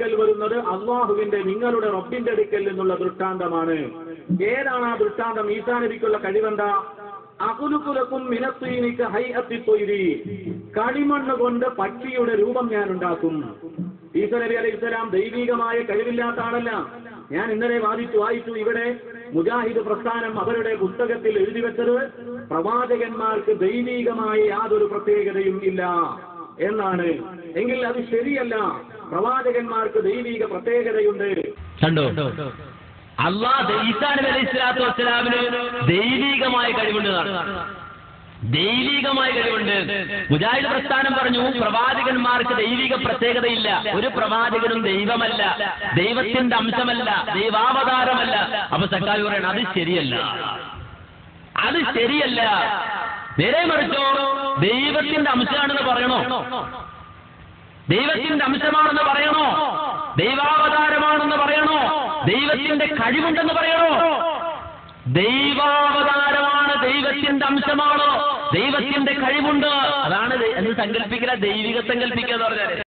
അടുക്കൽ വരുന്നത് അള്ളാഹുവിന്റെ നിങ്ങളുടെ റബ്ബിന്റെ അടുക്കൽ നിന്നുള്ള ദൃഷ്ടാന്തമാണ്. ഏതാണ് ആ ദൃഷ്ടാന്തം? ഈസാ നബിക്കുള്ള കഴിവെന്താ? അകുലുക്കുലക്കും മിനത്തീനിക്ക് ഹൈ അത്തിത്തൊയിരി കളിമണ്ണ് കൊണ്ട് പക്ഷിയുടെ രൂപം ഞാൻ ഉണ്ടാക്കും. ഈസ നബി അലൈഹി സ്വലാം ദൈവികമായ കഴിവില്ലാത്ത ആളല്ല. ഞാൻ ഇന്നലെ വാദിച്ചു വായിച്ചു ഇവിടെ മുജാഹിദ് പ്രസ്ഥാനം അവരുടെ പുസ്തകത്തിൽ എഴുതി വെച്ചത് പ്രവാചകന്മാർക്ക് ദൈവികമായ യാതൊരു പ്രത്യേകതയും ഇല്ല എന്നാണ്. എങ്കിൽ അത് ശരിയല്ല. പ്രവാചകന്മാർക്ക് ദൈവിക പ്രത്യേകതയുണ്ട്. കണ്ടോ? അള്ളാഹ് ഈസാ നബി അലൈഹി സ്വലാത്തു വസ്സലാമിന് ദൈവികമായ കഴിവുണ്ട്. ദൈവികമായ കഴിവുണ്ട്. മുജാഹിദ് പ്രസ്ഥാനം പറഞ്ഞു പ്രവാചകന്മാർക്ക് ദൈവിക പ്രത്യേകതയില്ല. ഒരു പ്രവാചകനും ദൈവമല്ല. ദൈവത്തിന്റെ അംശമല്ല. ദൈവാവതാരമല്ല. അപ്പൊ സക്കാവി പറയണം അത് ശരിയല്ല. അത് ശരിയല്ല. നേരെ മറിച്ചോ ദൈവത്തിന്റെ അംശമാണെന്ന് പറയണോ? ദൈവത്തിന്റെ അംശമാണെന്ന് പറയണോ? ദൈവാവതാരമാണെന്ന് പറയണോ? ദൈവത്തിന്റെ കഴിവുണ്ടെന്ന് പറയണോ? ദൈവാവതാരമാണ് ദൈവത്തിന്റെ അംശമാണോ? ദൈവത്തിന്റെ കഴിവുണ്ട്. അതാണ് എന്ന് സങ്കല്പിക്കില്ല ദൈവിക സങ്കല്പിക്കുക എന്ന് പറഞ്ഞാൽ